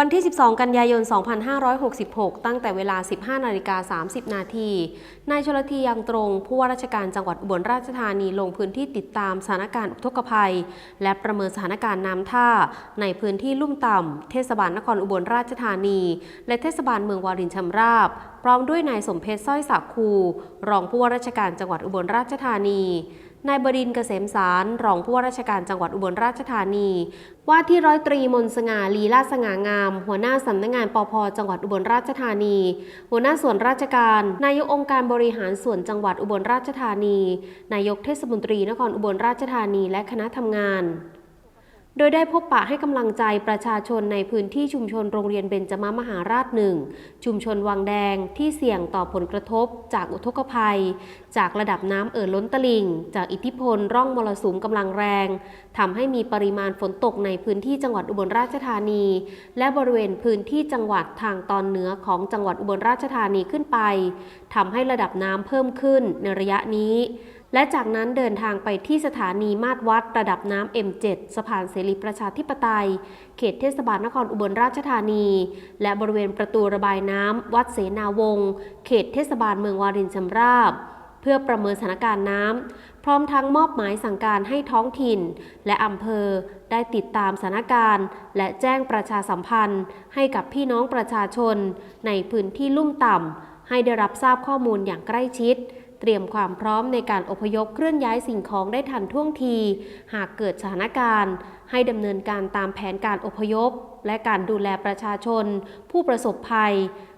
วันที่ 12 กันยายน 2566 ตั้งแต่เวลา 15 นาฬิกา 30 นาที นายชลธียังตรง ผู้ว่าราชการจังหวัดอุบลราชธานีลงพื้นที่ติดตามสถานการณ์อุทกภัย และประเมินสถานการณ์น้ำท่า ในพื้นที่ลุ่มต่ำ เทศบาลนครอุบลราชธานี และเทศบาลเมืองวารินชำราบ พร้อมด้วยนายสมเพชรสร้อยสักคู รองผู้ว่าราชการจังหวัดอุบลราชธานี นายบดินเกษมสาร รองผู้ว่าราชการจังหวัดอุบลราชธานี ว่าที่ร้อยตรีมนสง่าลีลาสง่างาม หัวหน้าสำนักงานปพจังหวัดอุบลราชธานี หัวหน้าส่วนราชการ นายกองค์การบริหารส่วนจังหวัดอุบลราชธานี นายกเทศมนตรีนครอุบลราชธานีและคณะทำงาน โดยได้พบปะให้กำลังใจประชาชนในพื้นที่ชุมชนโรงเรียนเบญจมมหาราชหนึ่งชุมชนวังแดงที่เสี่ยงต่อผลกระทบ จากอุทกภัย จากระดับน้ำเอ่อล้นตลิ่ง จากอิทธิพล ร่องมรสุมกำลังแรงทำให้มีปริมาณฝนตกในพื้นที่จังหวัดอุบลราชธานี และบริเวณพื้นที่จังหวัดทางตอนเหนือของจังหวัดอุบลราชธานีขึ้นไปทำให้ระดับน้ำเพิ่มขึ้นในระยะนี้ และจากนั้นเดินทางไปที่สถานีมาตรวัดระดับน้ำ M7 สะพานเสรีประชาธิปไตย เขตเทศบาลนครอุบลราชธานี และบริเวณประตูระบายน้ำวัดเสนาวงศ์เขตเทศบาลเมืองวารินชำราบ เพื่อประเมินสถานการณ์น้ำพร้อมทั้งมอบหมายสั่งการให้ท้องถิ่น และอำเภอได้ติดตามสถานการณ์ และแจ้งประชาสัมพันธ์ ให้กับพี่น้องประชาชน ในพื้นที่ลุ่มต่ำให้ได้รับทราบข้อมูลอย่างใกล้ชิด เตรียมความพร้อมในการอพยพเคลื่อนย้ายสิ่งของได้ทันท่วงที หากเกิดสถานการณ์ ให้ดำเนินการตามแผนการอพยพ และการดูแลประชาชน ผู้ประสบภัย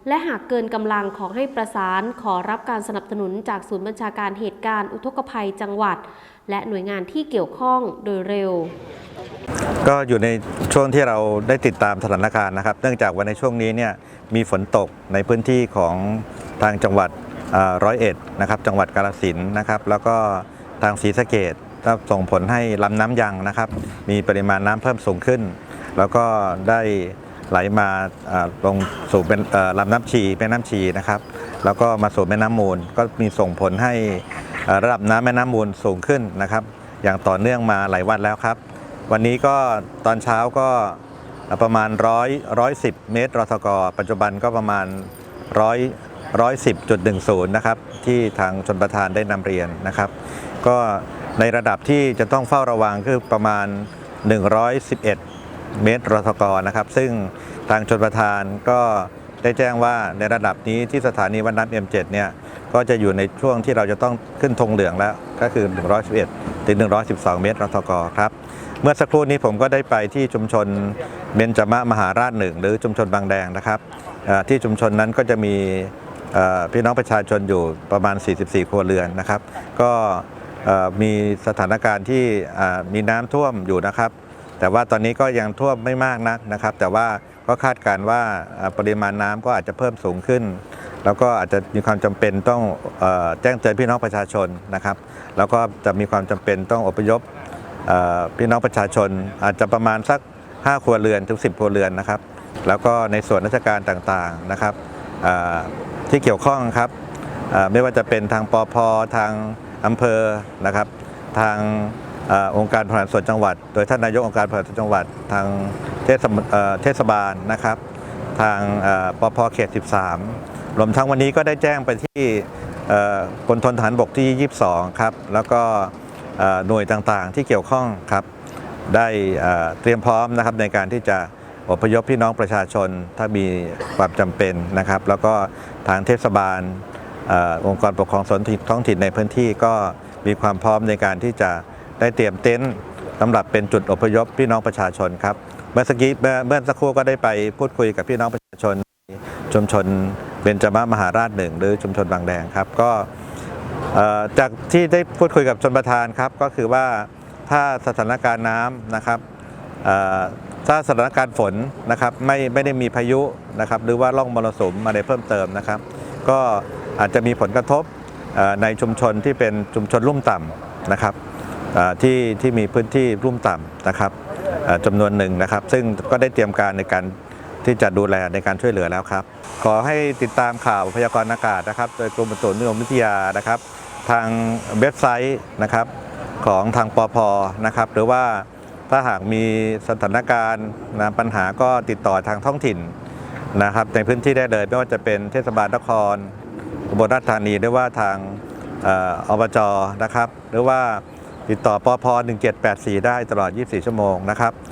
และหากเกินกำลังขอให้ประสานขอรับการสนับสนุนจากศูนย์บัญชาการเหตุการณ์อุทกภัยจังหวัด และหน่วยงานที่เกี่ยวข้องโดยเร็วก็อยู่ในช่วงที่เราได้ติดตามสถานการณ์นะครับ เนื่องจากว่าในช่วงนี้เนี่ยมีฝนตกในพื้นที่ของทางจังหวัด ร้อยเอ็ดนะครับจังหวัดกาฬสินนะครับแล้วก็ทางศรีสะเกดก็ส่งผลให้ลำน้ำยังนะครับ มีปริมาณน้ำเพิ่มสูงขึ้น แล้วก็ได้ไหลมาอ่าลงสู่เป็นลำน้ำชีแม่น้ำชีนะครับ แล้วก็มาสู่แม่น้ำมูล ก็มีส่งผลให้ระดับน้ำแม่น้ำมูลสูงขึ้นนะครับ อย่างต่อเนื่องมาหลายวันแล้วครับ วันนี้ก็ตอนเช้าก็ประมาณร้อยร้อยสิบเมตรรทก ปัจจุบันก็ประมาณร้ อยร้อยสิบจุดหนึ่งศูนย์นะครับ ที่ทางชนประธานได้นำเรียนนะครับ ก็ในระดับที่จะต้องเฝ้าระวังคือประมาณ 111 เมตรรทกนะครับ ซึ่งทางชนประธานก็ได้แจ้งว่าในระดับนี้ที่สถานีวัดน้ำ M7 เนี่ยก็จะอยู่ในช่วงที่เราจะต้องขึ้นธงเหลืองแล้ว ก็คือ 111 ถึง 112 เมตรรทกครับ เมื่อสักครู่นี้ผมก็ได้ไปที่ชุมชนเบญจมะมหาราชหนึ่งหรือชุมชนบางแดงนะครับที่ชุมชนนั้นก็จะมี พี่น้องประชาชนอยู่ประมาณ 44 ครัวเรือนนะครับ ก็มีสถานการณ์ที่มีน้ำท่วมอยู่นะครับ แต่ว่าตอนนี้ก็ยังท่วมไม่มากนักนะครับ แต่ว่าก็คาดการณ์ว่าปริมาณน้ำก็อาจจะเพิ่มสูงขึ้น แล้วก็อาจจะมีความจำเป็นต้องอแจ้งเตือนพี่น้องประชาชนนะครับ แล้วก็จะมีความจำเป็นต้องอพยพพี่น้องประชาชนอาจจะประมาณสัก 5 ครัวเรือนถึง 10 ครัวเรือนนะครับ แล้วก็ในส่วนราชการต่างๆนะครับ ที่เกี่ยวข้องครับไม่ว่าจะเป็นทางปอพทางอำเภอนะครับ ทางองค์การบริหารส่วนจังหวัด โดยท่านนายกองค์การบริหารส่วนจังหวัด ทางเทศบเทศบาลนะครับ ทางเอ่อปพเขต 13 รวมทั้งวันนี้ก็ได้แจ้งไปที่กรมทนฐานบกที่ 22 ครับ แล้วก็หน่วยต่างๆที่เกี่ยวข้องครับ ได้เตรียมพร้อมนะครับในการที่จะ อพยพพี่น้องประชาชนถ้ามีความจำเป็นนะครับ แล้วก็ทางเทศบาลอองค์กรปกครองส่วนท้องถิ่นในพื้นที่ก็มีความพร้อมในการที่จะได้เตรียมเต็นท์สำหรับเป็นจุดอพยพพี่น้องประชาชนครับ เมื่อสักกี้เมื่อสักครู่ก็ได้ไปพูดคุยกับพี่น้องประชาชน ชุมชนเบญจมามหาราชหนึ่งหรือชุมชนบางแดงครับก็จากที่ได้พูดคุยกับชนประธานครับก็คือว่าถ้าสถานการณ์น้ำนะครับ ถ้าสถานการณ์ฝนนะครับไม่ไม่ได้มีพายุนะครับหรือว่าร่องมรสุมอะไรเพิ่มเติมนะครับ ก็อาจจะมีผลกระทบในชุมชนที่เป็นชุมชนลุ่มต่ำนะครับที่ที่มีพื้นที่ลุ่มต่ำนะครับจำนวนหนึ่งนะครับ ซึ่งก็ได้เตรียมการในการที่จะดูแลในการช่วยเหลือแล้วครับ ขอให้ติดตามข่าวพยากรณ์อากาศนะครับ โดยกรมอุตุนิยมวิทยานะครับ ทางเว็บไซต์นะครับของทางปอพนะครับ หรือว่า ถ้าหากมีสถานการณ์นะปัญหาก็ติดต่อทางท้องถิ่นนะครับ ในพื้นที่ได้เลยไม่ว่าจะเป็นเทศบาลนครอุบลราชธานีหรือว่าทางเอ่ออบจนะครับ หรือว่าติดต่อปพ1784 ได้ตลอด 24 ชั่วโมงนะครับ